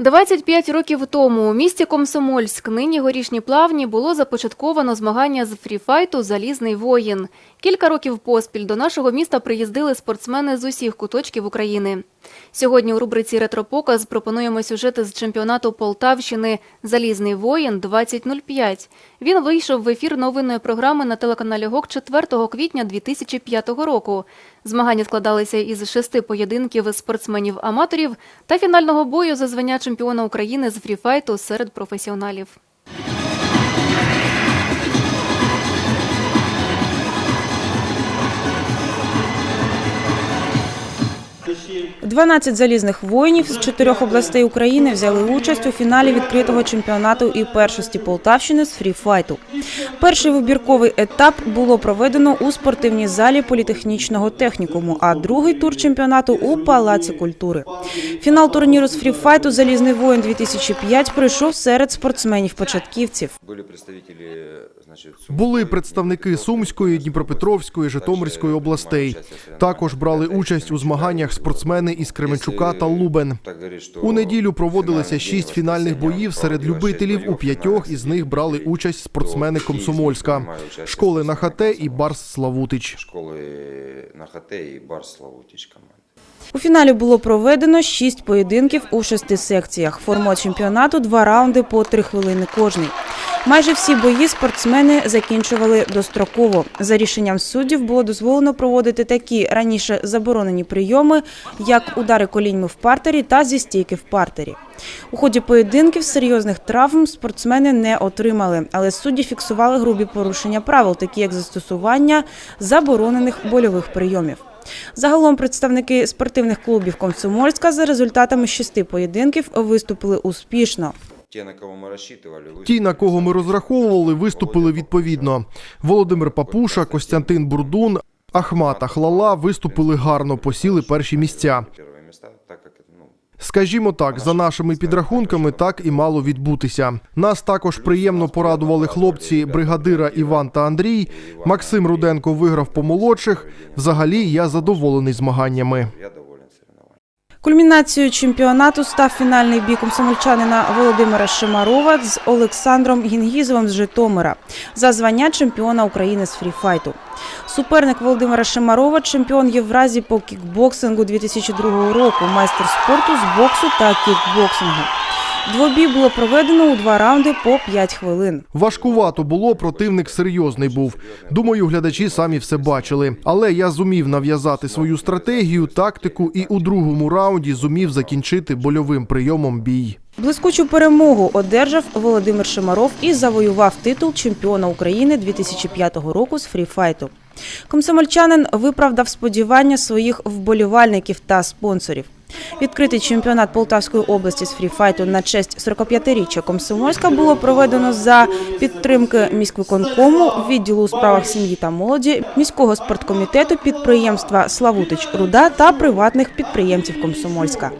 25 років тому у місті Комсомольськ, нині горішні плавні, було започатковано змагання з фріфайту Залізний воїн. Кілька років поспіль до нашого міста приїздили спортсмени з усіх куточків України. Сьогодні у рубриці Ретропоказ пропонуємо сюжети з чемпіонату Полтавщини Залізний воїн 2005. Він вийшов в ефір новинної програми на телеканалі ГОК 4 квітня 2005 року. Змагання складалися із шести поєдинків спортсменів-аматорів та фінального бою за звання чемпіона України з фріфайту серед професіоналів. 12 залізних воїнів з чотирьох областей України взяли участь у фіналі відкритого чемпіонату і першості Полтавщини з фріфайту. Перший вибірковий етап було проведено у спортивній залі політехнічного технікуму, а другий тур чемпіонату у Палаці культури. Фінал турніру з фріфайту Залізний воїн 2005 пройшов серед спортсменів-початківців. Были представители, значит, Були представники Сумської, Дніпропетровської, Житомирської областей. Також брали участь у змаганнях спортсмени із Кременчука та Лубен. У неділю проводилися шість фінальних боїв серед любителів. У п'ятьох із них брали участь спортсмени Комсомольська, школи на ХТ і Барс Славутич. школи на ХТ і Барс Славутич. У фіналі було проведено шість поєдинків у шести секціях. Формат чемпіонату два раунди по три хвилини кожний. Майже всі бої спортсмени закінчували достроково. За рішенням суддів було дозволено проводити такі раніше заборонені прийоми, як удари коліньми в партері та зі стійки в партері. У ході поєдинків серйозних травм спортсмени не отримали, але судді фіксували грубі порушення правил, такі як застосування заборонених больових прийомів. Загалом представники спортивних клубів Комсомольська за результатами шести поєдинків виступили успішно. Ті, на кого ми ви- Ті, на кого ми розраховували, виступили відповідно. Володимир Папуша, Костянтин Бурдун, Ахмат Ахлала виступили гарно, посіли перші місця. ну, Скажімо так, за нашими підрахунками так і мало відбутися. Нас також приємно порадували хлопці бригадира Іван та Андрій. Максим Руденко виграв по молодших. Взагалі я задоволений змаганнями. Кульмінацією чемпіонату став фінальний бій комсомольчанина Володимира Шимарова з Олександром Гінгізовим з Житомира за звання чемпіона України з фріфайту. Суперник Володимира Шимарова – чемпіон Євразії по кікбоксингу 2002 року, майстер спорту з боксу та кікбоксингу. Двобій було проведено у два раунди по 5 хвилин. Важкувато було, противник серйозний був. Думаю, глядачі самі все бачили. Але я зумів нав'язати свою стратегію, тактику і у другому раунді зумів закінчити больовим прийомом бій. Блискучу перемогу одержав Володимир Шимаров і завоював титул чемпіона України 2005 року з фріфайту. Комсомольчанин виправдав сподівання своїх вболівальників та спонсорів. Відкритий чемпіонат Полтавської області з фріфайту на честь 45-річчя Комсомольська було проведено за підтримки міськвиконкому, відділу у справах сім'ї та молоді, міського спорткомітету, підприємства Славутич Руда та приватних підприємців Комсомольська.